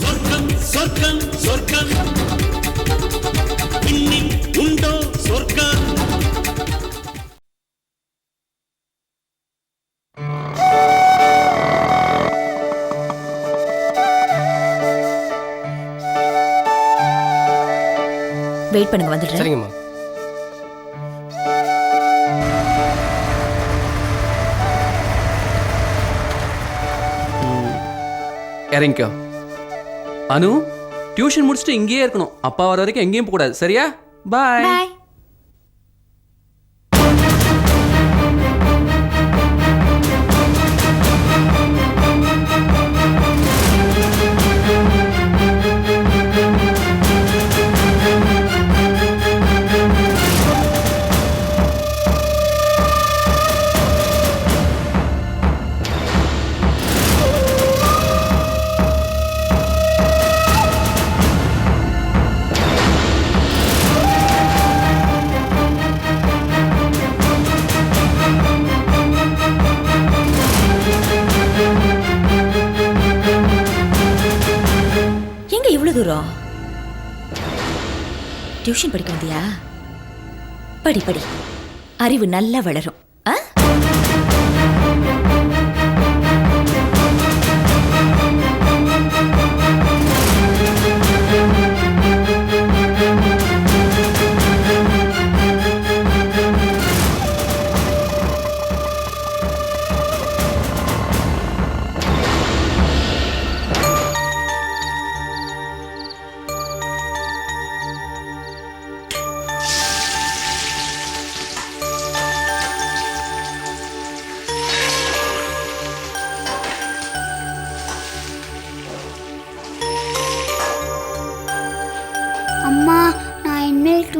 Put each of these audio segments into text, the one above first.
சொர்க்கம் சொர்க்கம் சொர்க்கம். இன்னில் உண்டோ சொர்க்கம்? வெயிட் பண்ணுங்க வந்துடுறேன். சரிங்கம்மா. இறங்கிக்கோ. அனு டியூஷன் முடிச்சுட்டு இங்கேயே இருக்கணும். அப்பா வர வரைக்கும் எங்கேயும் போகக்கூடாது. சரியா? பாய் டியூஷன் படிக்க வந்தியா? படி படி. அறிவு நல்லா வளரும்.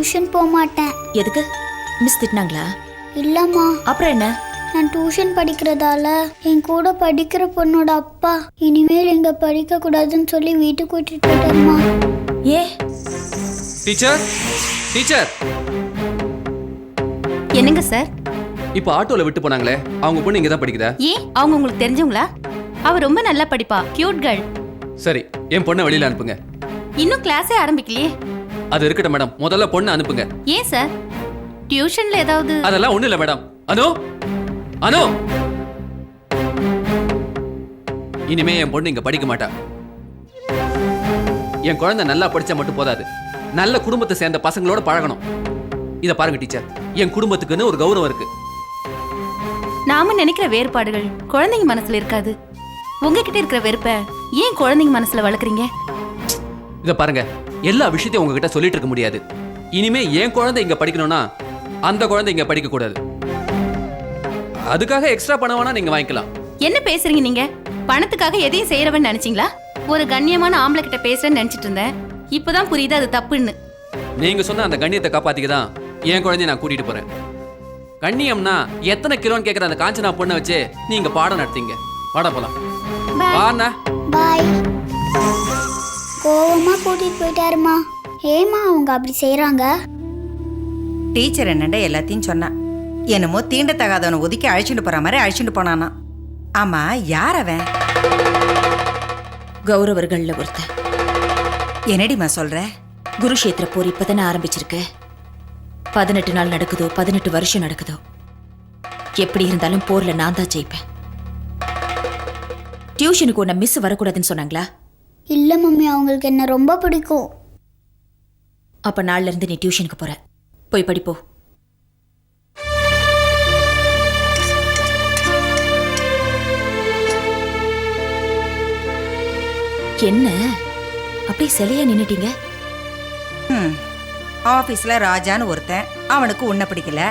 டியூஷன் போக மாட்டேன் எதுக்கு? மிஸ் திட்டினாங்களா? இல்லம்மா. அப்புறம் என்ன? நான் டியூஷன் படிக்கிறதால என் கூட படிக்கிற பொண்ணோட அப்பா இனிமேல் இங்க படிக்க கூடாதுன்னு சொல்லி வீட்டுக்கு கூட்டிட்டு போயிட்டாருமா. ஏ? டீச்சர்? டீச்சர்? என்னங்க சார்? இப்போ ஆட்டோல விட்டு போனாங்களே அவங்க பொண்ணு இங்கே தான் படிக்குதா? ஏன்? அவங்க உங்களுக்கு தெரிஞ்சவங்களா? அவ ரொம்ப நல்லா படிப்பா கியூட் கேர்ள் சரி என் பொண்ணை வெளியில அனுப்புங்க. இன்னும் கிளாஸே ஆரம்பிக்கலையே. அது இருக்கட்டும் மேடம் முதல்ல பொண்ணை அனுப்புங்க. ஏன் சார்? டியூஷன்ல ஏதாவது அதெல்லாம் ஒண்ணும் இல்ல மேடம் அனு? அனு? இனிமே என் பொண்ணு இங்க படிக்க மாட்டா. என் குழந்தை நல்லா படிச்சா மட்டும் போதாது. நல்ல குடும்பத்தை சேர்ந்த பசங்களோட பழகணும். இத பாருங்க டீச்சர். என் குடும்பத்துக்குன்னு ஒரு கௌரவம் இருக்கு. நாம நினைக்கிற வேறுபாடுகள் குழந்தைங்க மனசுல இருக்காது. உங்ககிட்ட இருக்கிற வெறுப்ப ஏன் குழந்தைங்க மனசுல வளர்க்குறீங்க? இத பாருங்க. எல்லா விஷயத்தையும் உங்ககிட்ட சொல்லிட்டு இருக்க முடியாது. இனிமே என் குழந்தை இங்க படிக்கணும்னா அந்த குழந்தை இங்க படிக்க கூடாது. அதுக்காக எக்ஸ்ட்ரா பணம் வேணா நீங்க வாங்கிக்கலாம். என்ன பேசுறீங்க நீங்க? பணத்துக்காக எதையும் செய்யறவன் நினைச்சீங்களா? ஒரு கண்ணியமான ஆம்பளை கிட்ட பேசுறேன்னு நினைச்சிட்டு இருந்தேன். இப்பதான் புரியுது அது தப்புன்னு. நீங்க சொன்ன அந்த கண்ணியத்தை காப்பாத்திக்க தான் என் குழந்தைய நான் கூட்டிட்டு போறேன். கண்ணியம்னா எத்தனை கிலோன்னு கேக்குற அந்த காஞ்சனா பொண்ணை வச்சு நீங்க பாடம் நடத்தீங்க வாடா போலாம். பாய் கோவமா கூட்டிட்டு போயிட்டாருமா. ஏமா அவங்க அப்படி செய்றாங்க? டீச்சர் என்னண்ட எல்லாத்தையும் சொன்னான் என்னமோ தீண்டத்தகாதவனை ஒதுக்கி அழைச்சிட்டு போற மாதிரி அழைச்சிட்டு போனானா. ஆமா யார் அவன்? கௌரவர்கள்ல ஒருத்தன். என்னடிம்மா சொல்ற? குருஷேத்திர போர் இப்பதானே ஆரம்பிச்சிருக்கு. பதினெட்டு நாள் நடக்குதோ பதினெட்டு வருஷம் நடக்குதோ? எப்படி இருந்தாலும் போர்ல நான் தான் ஜெயிப்பேன். டியூஷனுக்கு உன்னை மிஸ் வரக்கூடாதுன்னு சொன்னாங்களா? இல்ல மம்மி அவங்களுக்கு என்ன ரொம்ப பிடிக்கும். அப்ப நாள்ல இருந்து நீ டியூஷனுக்கு போற. போய் படிப்போ. என்ன? அப்படியே சிலையா நின்னுட்டீங்க? ம் ஆஃபீஸில் ராஜான்னு ஒருத்தன் அவனுக்கு உன்னை பிடிக்கல.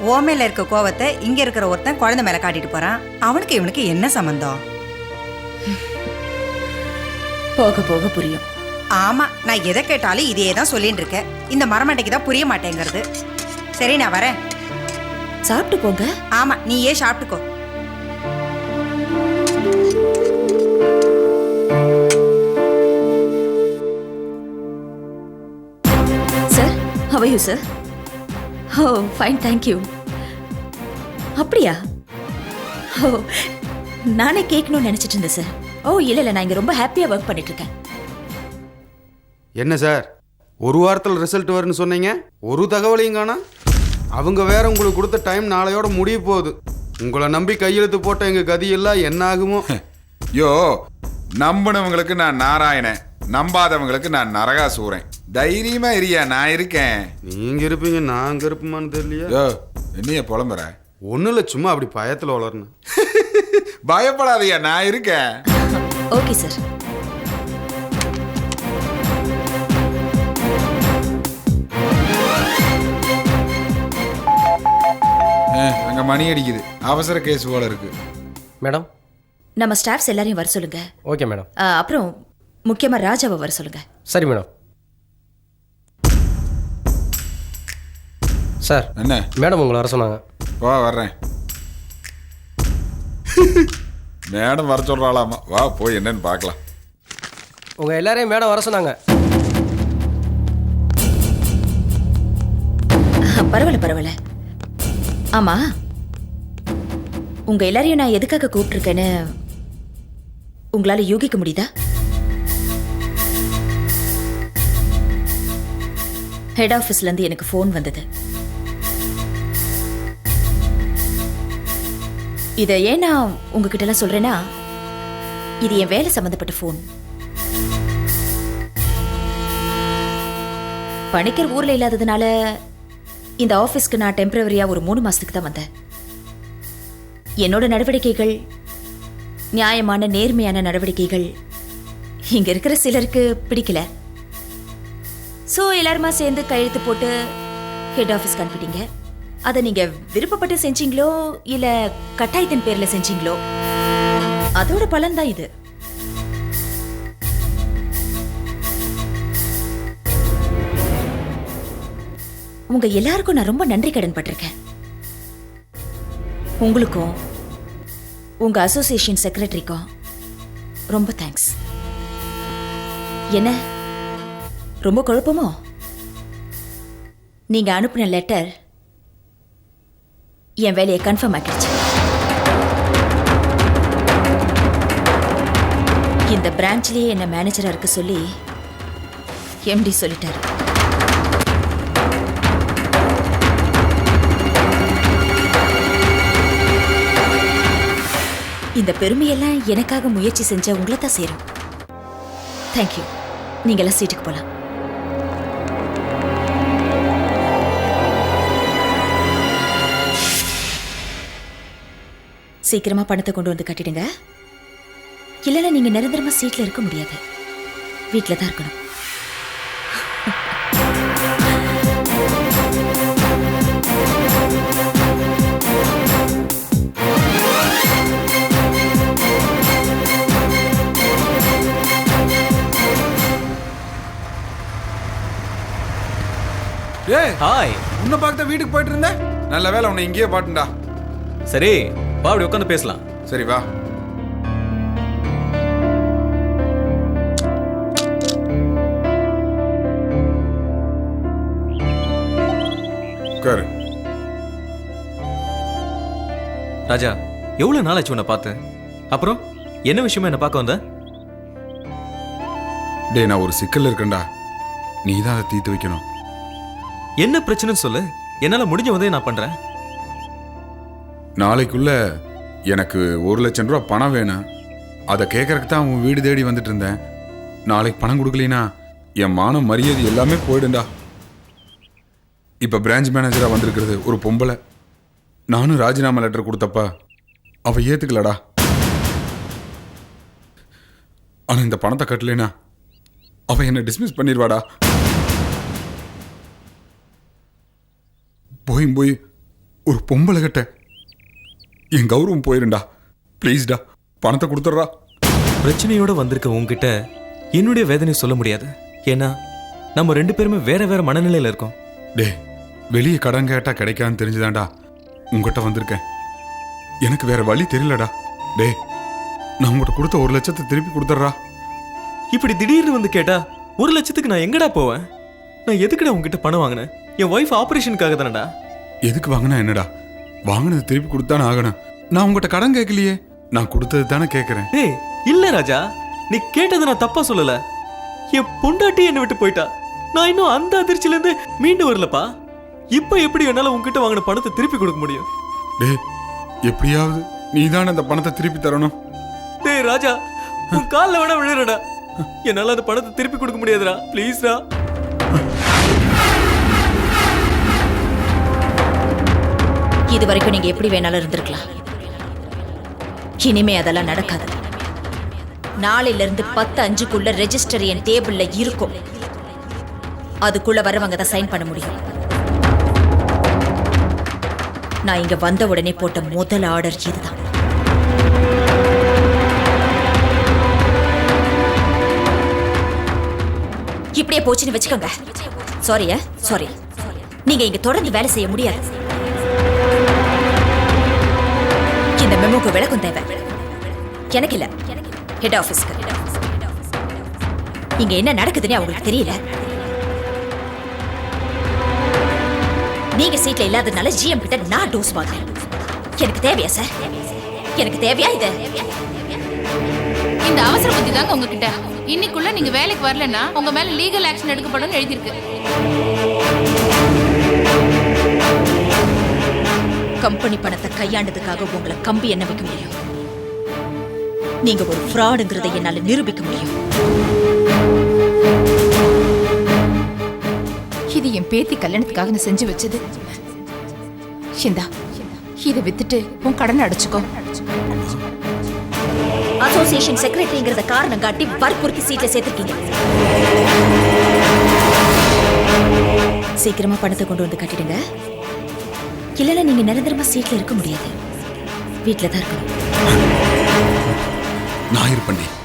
ஓ மேல இருக்க கோவத்தை இங்க இருக்கிற ஒருத்தன் குழந்தை மேல காட்டிட்டு போறான். அவனுக்கு இவனுக்கு என்ன சம்பந்தம்? போக போக புரியும். ஆமா நான் எதை கேட்டாலும் இதையே தான் சொல்லிட்டு இருக்கேன். இந்த மரமண்டைக்கு தான் புரிய மாட்டேங்கிறது. சரி நான் வரேன். சாப்பிட்டு போங்க. ஆமா நீயே சாப்பிட்டுக்கோ. Sir how you sir oh fine thank you அப்படியா? ஓ நானே கேட்கணும்னு நினைச்சிட்டு இருந்தேன் சார் ஓ இல்ல இல்ல நான் இங்க ரொம்ப ஹாப்பியா ஒர்க் பண்ணிட்டு இருக்கேன் என்ன சார்? ஒரு வாரத்தில் ரிசல்ட் வரும்னு சொன்னீங்க? ஒரு தகவலையும் காணோம் அவங்க வேற உங்களுக்கு கொடுத்த டைம் நாளையோட முடிய போகுது. உங்களை நம்பி கையெழுத்து போட்ட எங்க கதியெல்லாம் என்ன ஆகுமோ? யோ நம்பினவங்களுக்கு நான் நாராயணன். நம்பாதவங்களுக்கு நான் நரகாசூரன். தைரியமா இரியா நான் இருக்கேன். நீங்க இருப்பீங்க நாங்க இருப்போமான்னு தெரியலையா? யோ என்னைய புலம்புற? ஒன்றும் இல்லை சும்மா அப்படி பயத்தில் வளரணும். பயப்படாதயா நான் இருக்கேன். Okay sir. அங்க மணி அடிக்குது. அவசர கேஸ் போல இருக்கு. மேடம்? நம்ம ஸ்டாஃப்ஸ் எல்லாரையும் வர சொல்லுங்க. Okay madam. ஆ, அப்புறம் முக்கியமா ராஜாவை வர சொல்லுங்க. சரி மேடம். சார் என்ன? மேடம் உங்களை வர சொன்னாங்க. வா வர்றேன். மேடம் வர சொல்றாளாமா? வா போய் என்னன்னு பார்க்கலாம். உங்கள் எல்லாரையும் மேடம் வர சொன்னாங்க. பரவாயில்ல பரவாயில்ல. ஆமா. உங்க எல்லாரையும் நான் எதுக்காக கூப்பிட்டுருக்கேன்னு உங்களால யூகிக்க முடியுதா? ஹெட் ஆஃபீஸ்ல இருந்து எனக்கு ஃபோன் வந்தது. இதை ஏன் நான் உங்ககிட்ட எல்லாம் சொல்றேன்னா இது என் வேலை சம்பந்தப்பட்ட ஃபோன் பணிக்கர் ஊர்ல இல்லாததுனால இந்த ஆபீஸ்க்கு நான் டெம்பரவரியா ஒரு மூணு மாசத்துக்கு தான் வந்தேன். என்னோட நடவடிக்கைகள் நியாயமான நேர்மையான நடவடிக்கைகள் இங்க இருக்கிற சிலருக்கு பிடிக்கல. ஸோ எல்லாருமா சேர்ந்து கையெழுத்து போட்டு ஹெட் ஆஃபீஸ்க்கு அனுப்பிட்டீங்க. அதை நீங்க விருப்பப்பட்டு செஞ்சீங்களோ இல்ல கட்டாயத்தின் பேர்ல செஞ்சீங்களோ அதோட பலன் தான் இது. உங்க எல்லாருக்கும் நான் ரொம்ப நன்றி கடன் பட்டிருக்கேன். உங்களுக்கும் உங்க அசோசியேஷன் செக்ரட்டரிக்கும் ரொம்ப தேங்க்ஸ் என்ன? ரொம்ப குழப்பமோ? நீங்க அனுப்பின லெட்டர் என் வேலையை கன்ஃபார்ம் ஆக்கிடுச்சு. இந்த பிரான்ச்லயே என்ன மேனேஜரா இருக்க சொல்லி எம்டி சொல்லிட்டாரு. இந்த பெருமையெல்லாம் எனக்காக முயற்சி செஞ்ச உங்களை தான் சேரும். தேங்க்யூ நீங்களாம் சீட்டுக்கு போகலாம் சீக்கிரமா பணத்தை கொண்டு வந்து கட்டிடுங்க. இல்லைன்னா நீங்க நிரந்தரமா சீட்ல இருக்க முடியாது. வீட்ல தான் இருக்கணும். ஏய் ஹாய். உன்னை பார்க்க வீட்டுக்கு போயிட்டு இருந்தேன். நல்ல வேலை உன்னை இங்கேயே பாட்டுண்டா சரி வா அப்படி உட்காந்து பேசலாம். சரி வா. உட்காரு. ராஜா எவ்வளவு நாளாச்சு உன்னை பார்த்து? அப்புறம் என்ன விஷயமா என்ன பார்க்க வந்த? டேய் நான் ஒரு சிக்கல்ல இருக்கேன்டா. நீ தான் அதை தீர்த்து வைக்கணும். என்ன பிரச்சனைன்னு சொல்லு. என்னால முடிஞ்ச உதவி நான் பண்றேன். நாளைக்குள்ள எனக்கு ஒரு லட்சம் ரூபா பணம் வேணும். அதை கேட்கறதுக்கு தான் உன் வீடு தேடி வந்துட்டு இருந்தேன். நாளைக்கு பணம் கொடுக்கலினா என் மானம் மரியாதை எல்லாமே போயிடுண்டா இப்போ பிரான்ச் மேனேஜராக வந்திருக்கிறது ஒரு பொம்பளை. நானும் ராஜினாமா லெட்டர் கொடுத்தப்ப அவ ஏத்துக்கலடா. ஆனால் இந்த பணத்தை கட்டலைனா அவ என்னை டிஸ்மிஸ் பண்ணிடுவாடா போய் போய் ஒரு பொம்பளை கட்ட என் கௌரவம் போயிருண்டா. ப்ளீஸ்டா பணத்தை கொடுத்துட்றா. பிரச்சனையோட வந்திருக்க உன்கிட்ட என்னுடைய வேதனை சொல்ல முடியாது. ஏன்னா நம்ம ரெண்டு பேருமே வேற வேற மனநிலையில இருக்கோம். டே வெளியே கடன் கேட்டா கிடைக்காதுன்னு தெரிஞ்சுதான்டா உங்ககிட்ட வந்திருக்கேன். எனக்கு வேற வழி தெரியலடா. டே நான் உங்கள்கிட்ட கொடுத்த ஒரு லட்சத்தை திருப்பி கொடுத்துட்றா. இப்படி திடீர்னு வந்து கேட்டா ஒரு லட்சத்துக்கு நான் எங்கடா போவேன்? நான் எதுக்குடா உன்கிட்ட பணம் வாங்கினேன்? என் ஒய்ஃப் ஆபரேஷனுக்காக தானடா? எதுக்கு வாங்கினா என்னடா? வாங்கினது திருப்பி கொடுத்தானே ஆகணும். நான் உங்ககிட்ட கடன் கேட்கலையே. நான் கொடுத்தது தானே கேட்குறேன். ஏய் இல்ல ராஜா. நீ கேட்டதை நான் தப்பா சொல்லல. என் பொண்டாட்டி என்னை விட்டு போயிட்டா. நான் இன்னும் அந்த அதிர்ச்சியில இருந்து மீண்டு வரலப்பா. இப்ப எப்படி என்னால உன்கிட்ட வாங்கின பணத்தை திருப்பி கொடுக்க முடியும்? டேய் எப்படியாவது நீ தானே அந்த பணத்தை திருப்பி தரணும். டேய் ராஜா உன் கால்ல வேணா விழுறடா என்னால அந்த பணத்தை திருப்பி கொடுக்க முடியாதுடா. ப்ளீஸ்டா இது வரைக்கும் நீங்க எப்படி வேணாலும் இருந்திருக்கலாம். இனிமே அதெல்லாம் நடக்காது. நாளையில இருந்து பத்து அஞ்சுக்குள்ள ரெஜிஸ்டர் என் டேபிள்ல இருக்கும். அதுக்குள்ள வரவங்க தான் சைன் பண்ண முடியும். நான் இங்க வந்த உடனே போட்ட முதல் ஆர்டர் இதுதான். இப்படியே போச்சுன்னு வச்சுக்கோங்க. சாரியா சாரி eh? நீங்க இங்க தொடர்ந்து வேலை செய்ய முடியாது. இந்த மெமோக்கு விளக்கம் தேவை. எனக்கு இல்ல ஹெட் ஆஃபீஸ்க்கு இங்க என்ன நடக்குதுன்னு அவங்களுக்கு தெரியல. நீங்க சீட்ல இல்லாததுனால ஜிஎம் கிட்ட நான் டோஸ் வாங்குறேன். எனக்கு தேவையா சார் எனக்கு தேவையா இது? இந்த அவசர புத்தி தாங்க உங்ககிட்ட. இன்னைக்குள்ள நீங்க வேலைக்கு வரலன்னா உங்க மேல லீகல் ஆக்ஷன் எடுக்கப்படும் எழுதியிருக்கு. கம்பெனி பணத்தை கையாண்டதுக்காக உங்களை கம்பி என்ன வைக்க முடியும்? நீங்க ஒரு ஃப்ராடுங்கிறதை என்னால நிரூபிக்க முடியும். இது என் பேத்தி கல்யாணத்துக்காக நான் செஞ்சு வச்சது. இந்தா இதை வித்துட்டு உன் கடனை அடைச்சுக்கோ. அசோசியேஷன் செக்ரட்டரிங்கிறத காரணம் காட்டி வற்புறுத்தி சீட்ல சேர்த்திருக்கீங்க. சீக்கிரமா பணத்தை கொண்டு வந்து கட்டிடுங்க. இல்லைன்னா நீங்க நிரந்தரமா சீட்ல இருக்க முடியாது. வீட்ல தான் இருக்கணும். நான் இருப்பேன்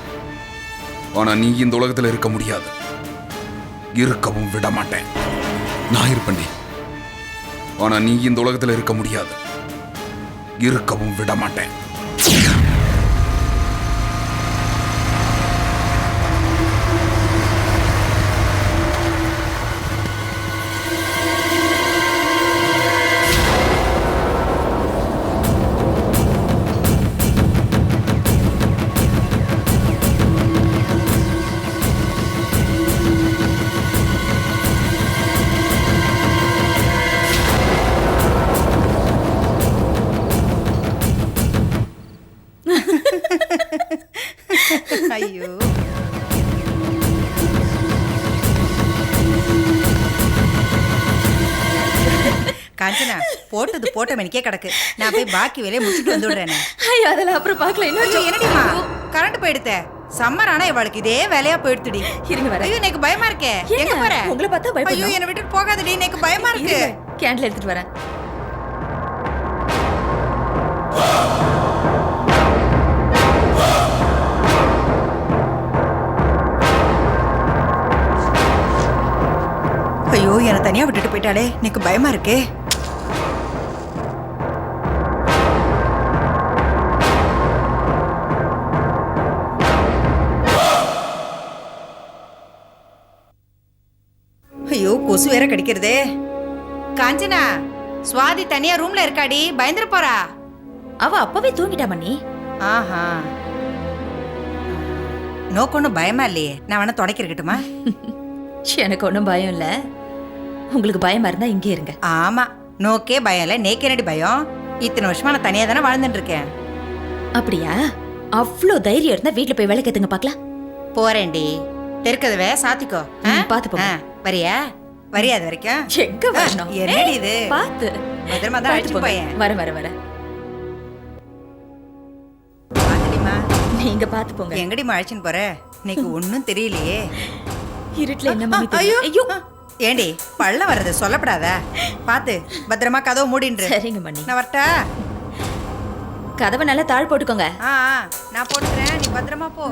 ஆனா நீ இந்த உலகத்துல இருக்க முடியாது. இருக்கவும் விட மாட்டேன். நான் இருப்பேன் ஆனா நீ இந்த உலகத்துல இருக்க முடியாது. இருக்கவும் விட மாட்டேன். ஐயோ காஞ்சனா போட்டது போட்ட மணிக்கே கிடக்கு நான் போய் பாக்கி வேலையை முடிச்சுட்டு வந்து விடுறேனே ஐயோ அதெல்லாம் அப்புறம் பார்க்கல. ஐயோ, என்னடிமா? கரண்ட் போயிடுத்த. சம்மர் ஆனா இவளுக்கு இதே வேலையா போயிடுத்துடி. இருங்க வரேன். ஐயோ எனக்கு பயமா இருக்கே? எங்க போற? உங்களை பார்த்தா பயப்படணும். ஐயோ என்னை விட்டுட்டு போகாதடி. எனக்கு பயமா இருக்கு. கேண்டில் எடுத்துட்டு வரேன். ஐயோ என்னை தனியா விட்டுட்டு போயிட்டாளே. எனக்கு பயமா இருக்கே. ஐயோ கொசு வேற கடிக்கிறதே. காஞ்சனா சுவாதி தனியா ரூம்ல இருக்காடி. பயந்துட போறா. அவ அப்பவே தூங்கிட்டா மண்ணி ஆஹா. நோக்கு ஒன்றும் பயமா இல்லையே. நான் வேணா தொடக்கி இருக்கட்டுமா எனக்கு ஒன்றும் பயம் இல்ல. உங்களுக்கு பயமா இருந்தா இங்கே இருங்க. ஆமா. நோக்கே பயம் இல்ல நேக்கே என்னடி பயம்? இத்தனை வருஷமா நான் தனியா தானே வாழ்ந்துட்டு இருக்கேன். அப்படியா? அவ்வளோ தைரியம் இருந்தா வீட்ல போய் வேலை கேத்துங்க பார்க்கலாம் போறேன்டி. தெற்கதவே சாத்திக்கோ. பாத்து. ஆ, வரியா? வரியா அது வரைக்கும்? எங்க வரணும்? என்னடி ஏய், பாத்து பத்திரமா தான் போங்க. போயேன். வரேன் வரேன் பாத்துடிமா நீங்க பாத்து போங்க. எங்கடிமா அழைச்சின்னு போற? இன்னைக்கு ஒன்னும் தெரியலையே. இருட்டுல என்ன? ஐயோ! ஏண்டி பள்ளம் வர்றது சொல்லப்படாதா. பாத்து பத்திரமா கதவு மூடின்று. சரிங்க மண்ணி நான் வரட்டா? கதவை நல்லா தாழ் போட்டுக்கோங்க. ஆ ஆ, நான் போட்டுக்கிறேன். நீ பத்திரமா போ.